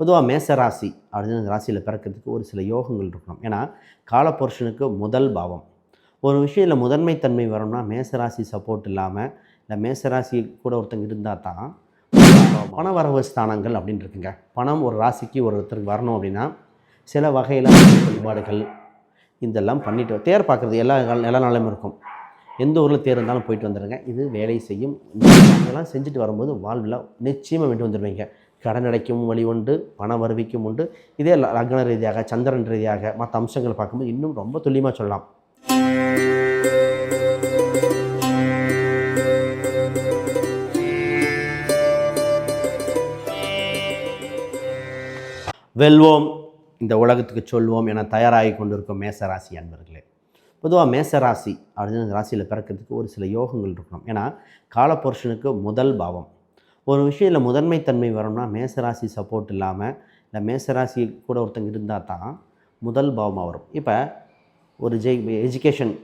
பொதுவாக மேச ராசி அப்படின்னு அந்த ராசியில் பிறக்கிறதுக்கு ஒரு சில யோகங்கள் இருக்கணும். ஏன்னா காலபுருஷனுக்கு முதல் பாவம். ஒரு விஷயத்தில் முதன்மைத்தன்மை வரும்னா மேசராசி சப்போர்ட் இல்லாமல் இல்லை மேசராசி கூட ஒருத்தங்க இருந்தால் தான் பண வரவு ஸ்தானங்கள் அப்படின்னு இருக்குங்க. பணம் ஒரு ராசிக்கு ஒரு ஒருத்தருக்கு வரணும் அப்படின்னா சில வகையில் வழிபாடுகள் இதெல்லாம் பண்ணிட்டு தேர் பார்க்குறது எல்லா எல்லா நாளும் இருக்கும். எந்த ஊரில் தேர் இருந்தாலும் போயிட்டு வந்துடுங்க இது வேலை செய்யும். இதெல்லாம் செஞ்சுட்டு வரும்போது வாழ்வில் நிச்சயமாக விட்டு வந்துடுவீங்க கடன் அடைக்கும் வழி உண்டு பண வருவிக்கும் உண்டு. இதே ல- லக்ன ரீதியாக சந்திரன் ரீதியாக மற்ற அம்சங்களை பார்க்கும்போது இன்னும் ரொம்ப துல்லியமாக சொல்லலாம். வெல்வோம். இந்த உலகத்துக்கு சொல்வோம் என தயாராகி கொண்டிருக்கும் மேசராசி அன்பர்களே. பொதுவாக மேசராசி அப்படின்னு ராசியில் பிறக்கிறதுக்கு ஒரு சில யோகங்கள் இருக்கணும். ஏன்னா காலபுருஷனுக்கு முதல் பாவம். ஒரு விஷயத்தில் முதன்மைத்தன்மை வரணும்னா மேசராசி சப்போர்ட் இல்லாமல் இந்த மேசராசி கூட ஒருத்தங்க இருந்தால் தான் முதல் பாவமாக வரும். இப்போ ஒரு ஜெய் எஜுகேஷன்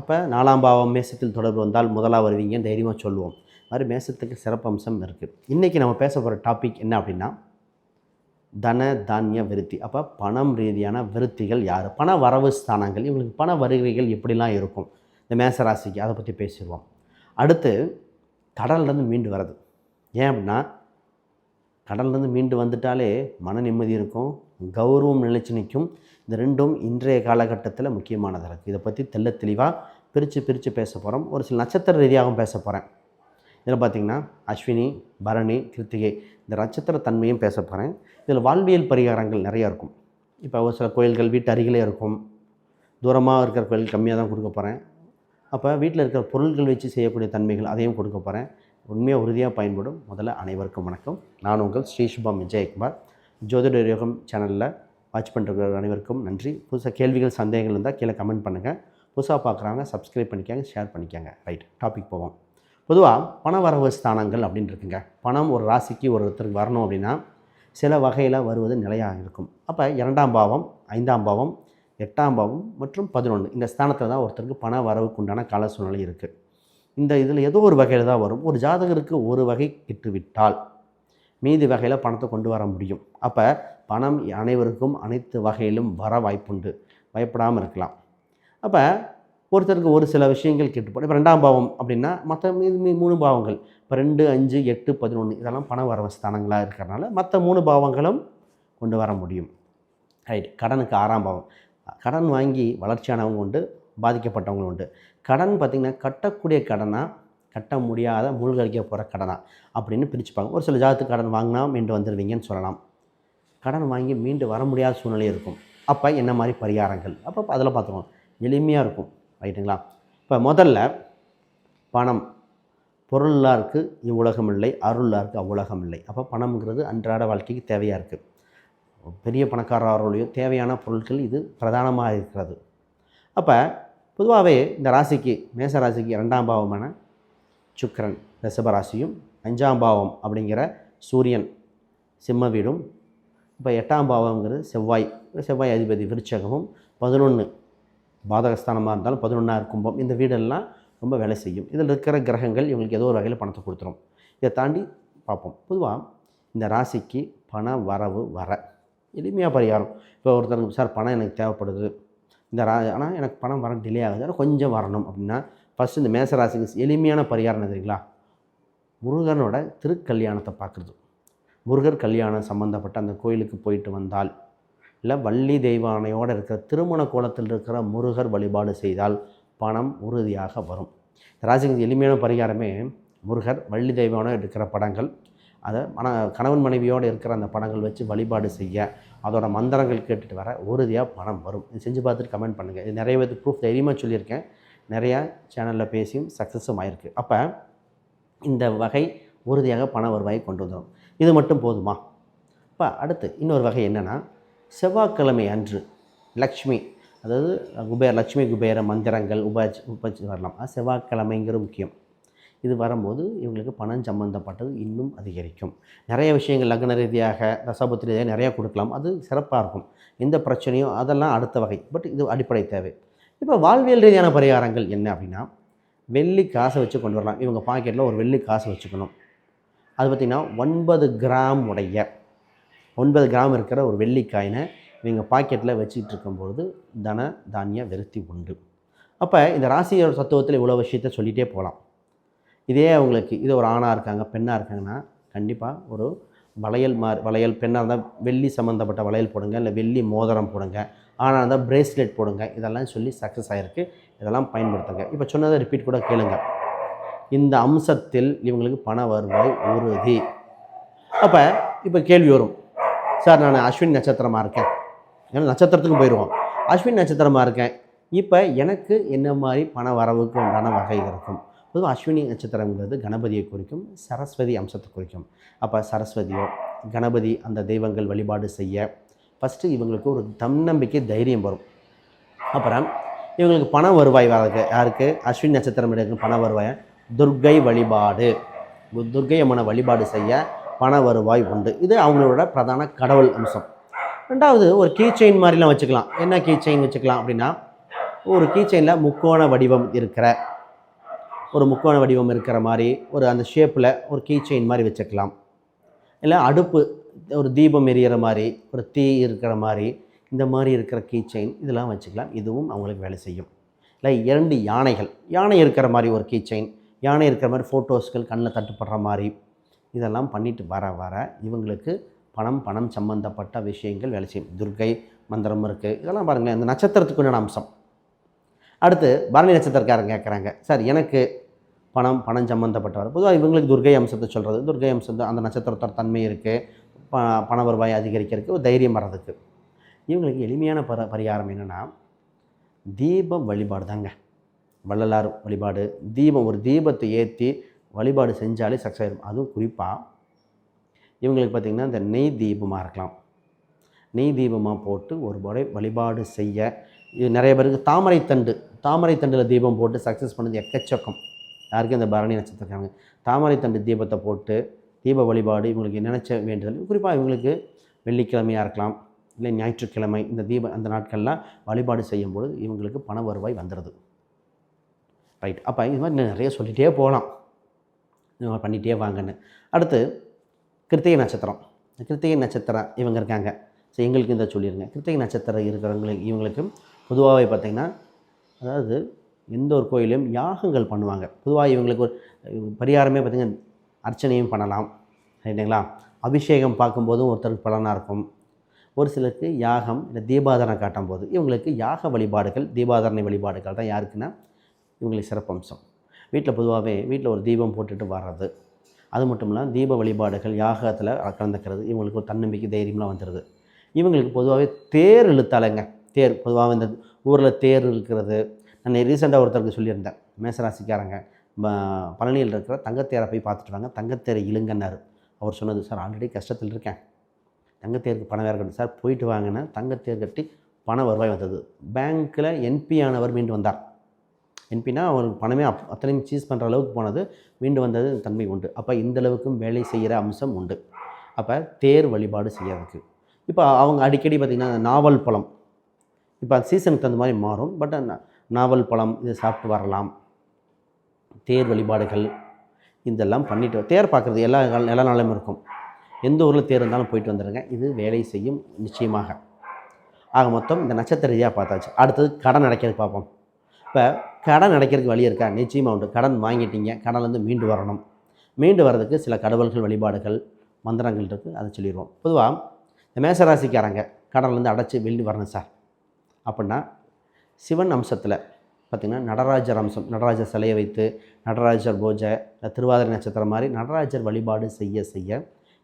அப்போ நாலாம் பாவம் மேசத்தில் தொடர்பு வந்தால் முதலாக வருவீங்கன்னு தைரியமாக சொல்லுவோம். அது மாதிரி மேசத்துக்கு சிறப்பம்சம் இருக்குது இன்றைக்கி நம்ம பேச போகிற டாபிக் என்ன அப்படின்னா தன தானிய விருத்தி. அப்போ பணம் ரீதியான விருத்திகள் யார்? பண வரவு ஸ்தானங்கள். இவங்களுக்கு பண வருகைகள் எப்படிலாம் இருக்கும்? இந்த மேசராசிக்கு. அதை பற்றி பேசிடுவோம். அடுத்து கடல்லேருந்து மீண்டு வர்றது. ஏன் அப்படின்னா கடல்லேருந்து மீண்டு வந்துட்டாலே மன நிம்மதி இருக்கும் கௌரவம் நிலைச்சு நிற்கும். இந்த ரெண்டும் இன்றைய காலகட்டத்தில் முக்கியமானதாக இருக்குது இதை பற்றி தெல்ல தெளிவாக பிரித்து பிரித்து பேச போகிறோம் ஒரு சில நட்சத்திர ரீதியாகவும் பேச போகிறேன் இதில் பார்த்திங்கன்னா அஸ்வினி பரணி கிருத்திகை இந்த நட்சத்திர தன்மையும் பேச போகிறேன் இதில் வாழ்வியல் பரிகாரங்கள் நிறையா இருக்கும். இப்போ ஒரு சில கோயில்கள் வீட்டு அருகிலே இருக்கும். தூரமாக இருக்கிற கோயில் கம்மியாக தான் கொடுக்க போகிறேன் அப்போ வீட்டில் இருக்கிற பொருட்கள் வச்சு செய்யக்கூடிய தன்மைகள் அதையும் கொடுக்க போகிறேன் உண்மையாக உறுதியாக பயன்படும். முதல்ல அனைவருக்கும் வணக்கம். நான் உங்கள் ஸ்ரீ சுபம் விஜயகுமார். ஜோதிட யோகம் சேனலில் வாட்ச் பண்ணுற அனைவருக்கும் நன்றி. புதுசாக கேள்விகள் சந்தேகங்கள் இருந்தால் கீழே கமெண்ட் பண்ணுங்கள் புதுசாக பார்க்குறாங்க சப்ஸ்கிரைப் பண்ணிக்காங்க ஷேர் பண்ணிக்காங்க. ரைட் டாபிக் போவோம். பொதுவாக பண வரவு ஸ்தானங்கள் அப்படின்னு இருக்குங்க. பணம் ஒரு ராசிக்கு ஒரு ஒருத்தருக்கு வரணும் அப்படின்னா சில வகையில் வருவது நிலையாக இருக்கும். அப்போ இரண்டாம் பாவம் ஐந்தாம் பாவம் எட்டாம் பாவம் மற்றும் பதினொன்று இந்த ஸ்தானத்தில் தான் ஒருத்தருக்கு பண வரவுக்கு உண்டான கால சூழ்நிலை இருக்குது இந்த இதில் ஏதோ ஒரு வகையில் தான் வரும். ஒரு ஜாதகருக்கு ஒரு வகை கிட்டுவிட்டால் மீதி வகையில் பணத்தை கொண்டு வர முடியும். அப்போ பணம் அனைவருக்கும் அனைத்து வகையிலும் வர வாய்ப்புண்டு. பயப்படாமல் இருக்கலாம். அப்போ ஒருத்தருக்கு ஒரு சில விஷயங்கள் கெட்டுப்படும் இப்போ ரெண்டாம் பாவம் அப்படின்னா மற்ற மீது மூணு பாவங்கள். இப்போ ரெண்டு அஞ்சு எட்டு பதினொன்று இதெல்லாம் பண வரவு ஸ்தானங்களாக இருக்கிறனால மற்ற மூணு பாவங்களும் கொண்டு வர முடியும். ரைட். கடனுக்கு ஆறாம் பாவம். கடன் வாங்கி வளர்ச்சியானவங்க உண்டு. பாதிக்கப்பட்டவங்களும் உண்டு. கடன் பார்த்திங்கன்னா கட்டக்கூடிய கடனாக கட்ட முடியாத மூழ்கடிக்க போகிற கடனா அப்படின்னு பிரிச்சுப்பாங்க. ஒரு சில ஜாதத்துக்கு கடன் வாங்கினா மீண்டு வந்துடுவீங்கன்னு சொல்லலாம். கடன் வாங்கி மீண்டு வர முடியாத சூழ்நிலை இருக்கும். அப்போ என்ன மாதிரி பரிகாரங்கள்? அப்போ அதில் பார்த்துருவோம். எளிமையாக இருக்கும். ரைட்டுங்களா? இப்போ முதல்ல பணம். பொருளாருக்கு இவ்வுலகம் இல்லை. அருளாக இருக்குது அவ்வுலகம் இல்லை. அப்போ பணம்ங்கிறது அன்றாட வாழ்க்கைக்கு தேவையாக இருக்குது பெரிய பணக்காரர்களையும் தேவையான பொருட்கள் இது பிரதானமாக இருக்கிறது. அப்போ பொதுவாகவே இந்த ராசிக்கு மேச ராசிக்கு இரண்டாம் பாவமான சுக்கிரன் ரிஷபராசியும் அஞ்சாம் பாவம் அப்படிங்கிற சூரியன் சிம்ம வீடும். இப்போ எட்டாம் பாவங்கிறது செவ்வாய் செவ்வாய் அதிபதி விருச்சகமும் பதினொன்று பாதகஸ்தானமாக இருந்தாலும் பதினொன்றாக கும்பம் இந்த வீடெல்லாம் ரொம்ப வேலை செய்யும். இதில் இருக்கிற கிரகங்கள் இவங்களுக்கு ஏதோ ஒரு வகையில் பணத்தை கொடுத்துரும். இதை தாண்டி பார்ப்போம். பொதுவாக இந்த ராசிக்கு பண வரவு வர எளிமையாக பரிகாரம். இப்போ ஒருத்தருக்கு சார் பணம் எனக்கு தேவைப்படுது. இந்த ரா ஆனால் எனக்கு பணம் வர டிலே ஆகுது. ஆனால் கொஞ்சம் வரணும் அப்படின்னா ஃபஸ்ட்டு இந்த மேசராசிக்கு எளிமையான பரிகாரம் தெரியுங்களா? முருகனோட திருக்கல்யாணத்தை பார்க்குறது. முருகர் கல்யாணம் சம்மந்தப்பட்ட அந்த கோயிலுக்கு போயிட்டு வந்தால் இல்லை வள்ளி தெய்வானையோடு இருக்கிற திருமண கோலத்தில் இருக்கிற முருகர் வழிபாடு செய்தால் பணம் உறுதியாக வரும். ராசிக்கு எளிமையான பரிகாரமே முருகர் வள்ளி தெய்வானோடு இருக்கிற படங்கள். அதை மன கணவன் மனைவியோடு இருக்கிற அந்த படங்கள் வச்சு வழிபாடு செய்ய அதோட மந்திரங்கள் கேட்டுட்டு வர உறுதியாக பணம் வரும். இது செஞ்சு பார்த்துட்டு கமெண்ட் பண்ணுங்கள் இது நிறைய பேருக்கு ப்ரூஃப் தைரியமாக சொல்லியிருக்கேன். நிறையா சேனலில் பேசியும் சக்ஸஸும் ஆயிருக்கு. அப்போ இந்த வகை உறுதியாக பண வருவாயை கொண்டு வந்துடும் இது மட்டும் போதுமா? இப்போ அடுத்து இன்னொரு வகை என்னென்னா செவ்வாய்க்கிழமை அன்று லக்ஷ்மி அதாவது குபேர லக்ஷ்மி குபேர மந்திரங்கள் உபச் உபச்சு வரலாம். செவ்வாய்க்கிழமைங்கிற முக்கியம். இது வரும்போது இவங்களுக்கு பணம் சம்மந்தப்பட்டது இன்னும் அதிகரிக்கும். நிறைய விஷயங்கள் லக்ன ரீதியாக தசாபுத்தி ரீதியாக நிறையா கொடுக்கலாம். அது சிறப்பாக இருக்கும். எந்த பிரச்சனையும் அதெல்லாம் அடுத்த வகை. பட் இது அடிப்படை தேவை. இப்போ வாழ்வியல் ரீதியான பரிகாரங்கள் என்ன அப்படின்னா வெள்ளி காசை வச்சு கொண்டு வரலாம். இவங்க பாக்கெட்டில் ஒரு வெள்ளி காசு வச்சுக்கணும். அது பார்த்திங்கன்னா ஒன்பது கிராம் உடைய ஒன்பது கிராம் இருக்கிற ஒரு வெள்ளிக்காயினை இவங்க பாக்கெட்டில் வச்சுக்கிட்டு இருக்கும்பொழுது தன தானிய விருத்தி உண்டு. அப்போ இந்த ராசியோட தத்துவத்தில் இவ்வளோ விஷயத்த சொல்லிகிட்டே போகலாம். இதே அவங்களுக்கு இது ஒரு ஆணாக இருக்காங்க பெண்ணாக இருக்காங்கன்னா கண்டிப்பாக ஒரு வளையல் மா வளையல் பெண்ணாக இருந்தால் வெள்ளி சம்மந்தப்பட்ட வளையல் போடுங்க இல்லை வெள்ளி மோதிரம் போடுங்க ஆணாக இருந்தால் பிரேஸ்லெட் போடுங்க இதெல்லாம் சொல்லி சக்ஸஸ் ஆகிருக்கு இதெல்லாம் பயன்படுத்துங்க. இப்போ சொன்னதை ரிப்பீட் கூட கேளுங்க. இந்த அம்சத்தில் இவங்களுக்கு பண வருவாய் உறுதி. அப்போ இப்போ கேள்வி வரும். சார் நான் அஸ்வின் நட்சத்திரமாக இருக்கேன். ஏன்னா நட்சத்திரத்துக்கு போயிடுவோம் அஸ்வின் நட்சத்திரமாக இருக்கேன். இப்போ எனக்கு என்ன மாதிரி பண வரவுக்கு உண்டான வகை இருக்கும்? பொதுவாக அஸ்வினி நட்சத்திரங்கிறது கணபதியை குறிக்கும் சரஸ்வதி அம்சத்தை குறிக்கும். அப்போ சரஸ்வதியோ கணபதி அந்த தெய்வங்கள் வழிபாடு செய்ய ஃபஸ்ட்டு இவங்களுக்கு ஒரு தன்னம்பிக்கை தைரியம் வரும். அப்புறம் இவங்களுக்கு பண வருவாய் வரதுக்கு யாருக்கு? அஸ்வின் நட்சத்திரம் எடுக்க பண வருவாய். துர்க்கை வழிபாடு. துர்க்கை அம்மனை வழிபாடு செய்ய பண வருவாய் உண்டு. இது அவங்களோட பிரதான கடவுள் அம்சம். ரெண்டாவது ஒரு கீ செயின் மாதிரிலாம் வச்சுக்கலாம். என்ன கீ செயின் வச்சுக்கலாம் அப்படின்னா ஒரு கீ செயினில் முக்கோண வடிவம் இருக்கிற ஒரு முக்கோண வடிவம் இருக்கிற மாதிரி ஒரு அந்த ஷேப்பில் ஒரு கீ செயின் மாதிரி வச்சுக்கலாம். இல்லை அடுப்பு ஒரு தீபம் எரியிற மாதிரி ஒரு தீ இருக்கிற மாதிரி இந்த மாதிரி இருக்கிற கீ செயின் இதெல்லாம் வச்சுக்கலாம். இதுவும் அவங்களுக்கு வேலை செய்யும். இல்லை இரண்டு யானைகள். யானை இருக்கிற மாதிரி ஒரு கீ செயின் யானை இருக்கிற மாதிரி ஃபோட்டோஸ்கள் கண்ணில் தட்டுப்படுற மாதிரி இதெல்லாம் பண்ணிட்டு வர வர இவங்களுக்கு பணம் பணம் சம்பந்தப்பட்ட விஷயங்கள் வேலை செய்யும். துர்க்கை மந்திரம் இருக்குது இதெல்லாம் பாருங்களேன் இந்த நட்சத்திரத்துக்கு உண்டான அம்சம். அடுத்து பரணி நட்சத்திரக்காரங்க கேட்குறாங்க சார் எனக்கு பணம் பணம் சம்மந்தப்பட்டவர் பொதுவாக இவங்களுக்கு துர்க்கை அம்சத்தை சொல்கிறது துர்கை அம்சம் அந்த நட்சத்திரத்தோட தன்மை இருக்குது ப பண வருவாய் அதிகரிக்கிறதுக்கு தைரியம் வர்றதுக்கு. இவங்களுக்கு எளிமையான பர பரிகாரம் என்னென்னா தீபம் வழிபாடு தாங்க வள்ளலார் வழிபாடு. தீபம் ஒரு தீபத்தை ஏற்றி வழிபாடு செஞ்சாலே சக்ஸஸ் ஆகிடும் அதுவும் குறிப்பாக இவங்களுக்கு பார்த்திங்கன்னா இந்த நெய் தீபமாக இருக்கலாம். நெய் தீபமாக போட்டு ஒரு முறை வழிபாடு செய்ய இது நிறைய பேருக்கு தாமரை தண்டு தாமரை தண்டில் தீபம் போட்டு சக்ஸஸ் பண்ணது எக்கச்சக்கம். யாருக்கும் இந்த பரணி நட்சத்திரக்காரங்க. தாமரை தண்டு தீபத்தை போட்டு தீப வழிபாடு இவங்களுக்கு நினைச்ச வேண்டுதல் குறிப்பாக இவங்களுக்கு வெள்ளிக்கிழமையாக இருக்கலாம் இல்லை ஞாயிற்றுக்கிழமை இந்த தீப அந்த நாட்கள்லாம் வழிபாடு செய்யும்பொழுது இவங்களுக்கு பண வருவாய் வந்துடுது ரைட் அப்போ இது மாதிரி நிறைய சொல்லிகிட்டே போகலாம். இவங்க பண்ணிகிட்டே வாங்கன்னு. அடுத்து கிருத்திகை நட்சத்திரம். கிருத்திகை நட்சத்திரம் இவங்க இருக்காங்க. சரி எங்களுக்கு இந்த சொல்லிடுங்க கிருத்திகை நட்சத்திரம் இருக்கிறவங்களுக்கு இவங்களுக்கு பொதுவாகவே பார்த்திங்கன்னா அதாவது எந்த ஒரு கோயிலையும் யாகங்கள் பண்ணுவாங்க. பொதுவாக இவங்களுக்கு ஒரு பரிகாரமே பார்த்திங்கன்னா அர்ச்சனையும் பண்ணலாம். ரைட்டுங்களா அபிஷேகம் பார்க்கும்போதும் ஒருத்தருக்கு பலனாக இருக்கும். ஒரு சிலருக்கு யாகம் இல்லை தீபாதனை காட்டும் போது இவங்களுக்கு யாக வழிபாடுகள் தீபாதரணை வழிபாடுகள் தான் யாருக்குன்னா இவங்களுக்கு சிறப்பம்சம். வீட்டில் பொதுவாகவே வீட்டில் ஒரு தீபம் போட்டுட்டு வர்றது. அது மட்டும் இல்லாமல் தீப வழிபாடுகள் யாகத்தில் கலந்துக்கிறது இவங்களுக்கு ஒரு தன்னம்பிக்கை தைரியம்லாம் வந்துடுது. இவங்களுக்கு பொதுவாகவே தேர் இழுத்தாலைங்க தேர் பொதுவாக இந்த ஊரில் தேர் இருக்கிறது நான் ரீசெண்டாக ஒருத்தருக்கு சொல்லியிருந்தேன். மேசராசிக்காரங்க பழனியில் இருக்கிற தங்கத்தேரை போய் பார்த்துட்டு வாங்க. தங்கத்தேரை இழுங்கன்னாரு. அவர் சொன்னது சார் ஆல்ரெடி கஷ்டத்தில் இருக்கேன். தங்கத்தேருக்கு பணம் வேறு கட்டும் சார் போயிட்டு வாங்கினேன் தங்கத்தேர் கட்டி பண வருவாய் வந்தது. பேங்க்கில் என்பி ஆனவர் மீண்டு வந்தார். என்பினா அவருக்கு பணமே அப் அத்தனையும் சீஸ் பண்ணுற அளவுக்கு போனது. மீண்டு வந்தது தன்மை உண்டு. அப்போ இந்த அளவுக்கும் வேலை செய்கிற அம்சம் உண்டு. அப்போ தேர் வழிபாடு செய்யறதுக்கு. இப்போ அவங்க அடிக்கடி பார்த்திங்கன்னா நாவல் பழம். இப்போ சீசனுக்கு தகுந்த மாதிரி மாறும். பட் நாவல் பழம் இதை சாப்பிட்டு வரலாம். தேர் வழிபாடுகள் இதெல்லாம் பண்ணிட்டு தேர் பார்க்குறது எல்லா கால- எல்லா நாளும் இருக்கும். எந்த ஊரில் தேர் இருந்தாலும் போயிட்டு வந்துடுங்க இது வேலை செய்யும் நிச்சயமாக. ஆக மொத்தம் இந்த நட்சத்திர ரீதியாக பார்த்தாச்சு. அடுத்தது கடன் அடைக்கிறதுக்கு பார்ப்போம். இப்போ கடன் அடைக்கிறதுக்கு வழி இருக்கா? நிச்சயமாக உண்டு. கடன் வாங்கிட்டீங்க. கடன்லேருந்து மீண்டு வரணும். மீண்டு வர்றதுக்கு சில கடவுள்கள் வழிபாடுகள் மந்திரங்கள் இருக்குது அதை சொல்லிடுவோம். பொதுவாக இந்த மேசராசிக்காரங்க கடன்லேருந்து அடைச்சி வெளியே வரணும் சார். அப்படின்னா சிவன் அம்சத்தில் பார்த்திங்கன்னா நடராஜர் அம்சம் நடராஜர் சிலையை வைத்து நடராஜர் பூஜை திருவாதிரை நட்சத்திரம் மாதிரி நடராஜர் வழிபாடு செய்ய செய்ய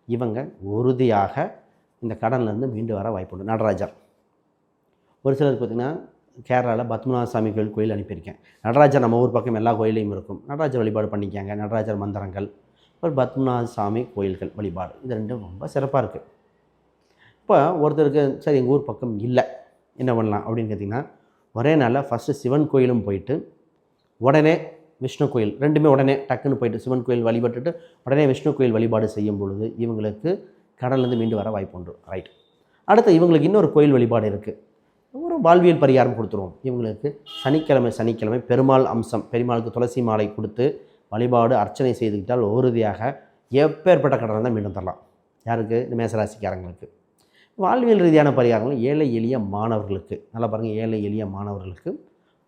இவங்க உறுதியாக இந்த கடன்லேருந்து மீண்டு வர வாய்ப்பு உண்டு. நடராஜர். ஒரு சிலருக்கு பார்த்திங்கன்னா கேரளாவில் பத்மநாத சாமி கோயில் கோயில் அனுப்பியிருக்கேன். நடராஜர் நம்ம ஊர் பக்கம் எல்லா கோயிலையும் இருக்கும். நடராஜர் வழிபாடு பண்ணிக்காங்க நடராஜர் மந்திரங்கள் ஒரு பத்மநாத சாமி கோயில்கள் வழிபாடு. இது ரெண்டும் ரொம்ப சிறப்பாக இருக்குது இப்போ ஒருத்தருக்கு சரி எங்கள் ஊர் பக்கம் இல்லை என்ன பண்ணலாம் அப்படின்னு கேட்டிங்கன்னா ஒரே நாளில் ஃபஸ்ட்டு சிவன் கோயிலும் போயிட்டு உடனே விஷ்ணு கோயில் ரெண்டுமே உடனே டக்குன்னு போயிட்டு சிவன் கோயில் வழிபட்டுட்டு உடனே விஷ்ணு கோயில் வழிபாடு செய்யும் பொழுது இவங்களுக்கு கடல்லேருந்து மீண்டு வர வாய்ப்பு உண்டு. ரைட் அடுத்து இவங்களுக்கு இன்னொரு கோயில் வழிபாடு இருக்குது ஒரு வாழ்வியல் பரிகாரம் கொடுத்துருவோம். இவங்களுக்கு சனிக்கிழமை சனிக்கிழமை பெருமாள் அம்சம் பெருமாளுக்கு துளசி மாலை கொடுத்து வழிபாடு அர்ச்சனை செய்துக்கிட்டால் உறுதியாக எப்பேற்பட்ட கடனை தான் மீண்டும் தரலாம். யாருக்கு? இந்த மேசராசிக்காரங்களுக்கு. வாழ்வியல் ரீதியான பரிகாரங்கள் ஏழை எளிய மாணவர்களுக்கு. நல்லா பாருங்கள் ஏழை எளிய மாணவர்களுக்கு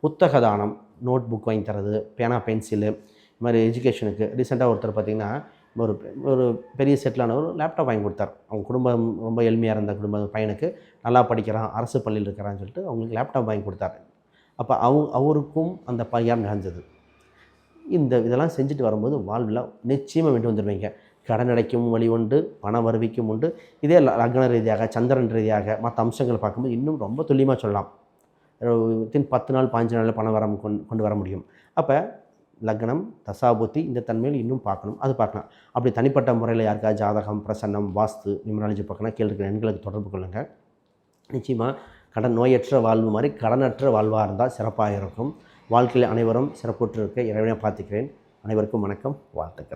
புத்தக தானம் நோட் புக் வாங்கி தரது பேனா பென்சிலு இது மாதிரி எஜுகேஷனுக்கு ரீசெண்டாக ஒருத்தர் பார்த்திங்கன்னா ஒரு ஒரு பெரிய செட்டிலானவர் லேப்டாப் வாங்கி கொடுத்தார். அவங்க குடும்பம் ரொம்ப எளிமையாக இருந்த குடும்ப பையனுக்கு நல்லா படிக்கிறான் அரசு பள்ளியில் இருக்கிறான்னு சொல்லிட்டு அவங்களுக்கு லேப்டாப் வாங்கி கொடுத்தாரு. அப்போ அவ அவருக்கும் அந்த பரிகாரம் நிகழ்ந்தது. இந்த இதெல்லாம் செஞ்சுட்டு வரும்போது வாழ்வில் நிச்சயமாக வேண்டி வந்துடுவீங்க கடன் அடைக்கும் வழி உண்டு பண வருவிக்கும் உண்டு. இதே ல- லக்ன ரீதியாக சந்திரன் ரீதியாக மற்ற அம்சங்களை பார்க்கும்போது இன்னும் ரொம்ப துல்லியமாக சொல்லலாம். வித்தின் பத்து நாள் பாஞ்சு நாளில் பணம் வர கொண்டு கொண்டு வர முடியும். அப்போ லக்னம் தசாபுத்தி இந்த தன்மையில் இன்னும் பார்க்கணும். அது பார்க்கலாம். அப்படி தனிப்பட்ட முறையில் யாருக்கா ஜாதகம் பிரசன்னம் வாஸ்து நிமிராலஜி பார்க்கணும் கேள்வி இருக்கிற எண்களுக்கு தொடர்பு கொள்ளுங்கள் நிச்சயமாக கடன் நோயற்ற வாழ்வு மாதிரி கடனற்ற வாழ்வாக இருந்தால் சிறப்பாக இருக்கும். வாழ்க்கையில் அனைவரும் சிறப்புற்று இருக்க இறைவனை பார்த்துக்கிறேன். அனைவருக்கும் வணக்கம். வாழ்த்துக்கள்.